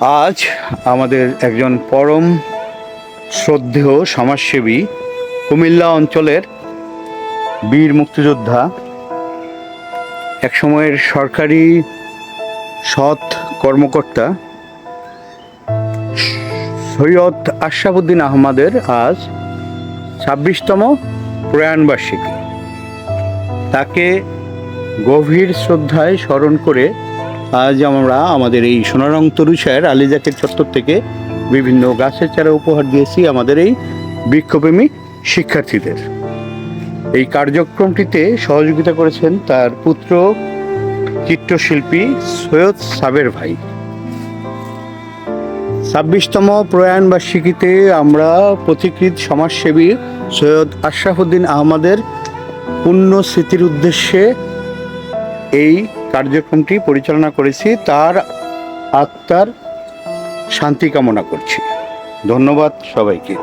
আজ আমাদের একজন পরম শ্রদ্ধেয় সমাজসেবী কুমিল্লা অঞ্চলের বীর মুক্তিযোদ্ধা এক সময়ের সরকারি সৎ কর্মকর্তা সৈয়দ আশরাফুদ্দিন আহমদের আজ ছাব্বিশতম প্রয়াণবার্ষিকী। তাকে গভীর শ্রদ্ধায় স্মরণ করে আজ আমরা আমাদের এই সোনারং তরুষায়ের আলিজাকের চত্বর থেকে বিভিন্ন গাছের চারা উপহার দিয়েছি আমাদের এই বৃক্ষপ্রেমী শিক্ষার্থীদের। এই কার্যক্রমটিতে সহযোগিতা করেছেন তার পুত্র চিত্রশিল্পী সৈয়দ সাবের ভাই। ছাব্বিশতম প্রয়াণবার্ষিকীতে আমরা পথিকৃত সমাজসেবী সৈয়দ আশরাফুদ্দিন আহমদের পুণ্য স্মৃতির উদ্দেশ্যে এই কার্যক্রমটি পরিচালনা করেছি তার আত্মার শান্তি কামনা করছি। ধন্যবাদ সবাইকে।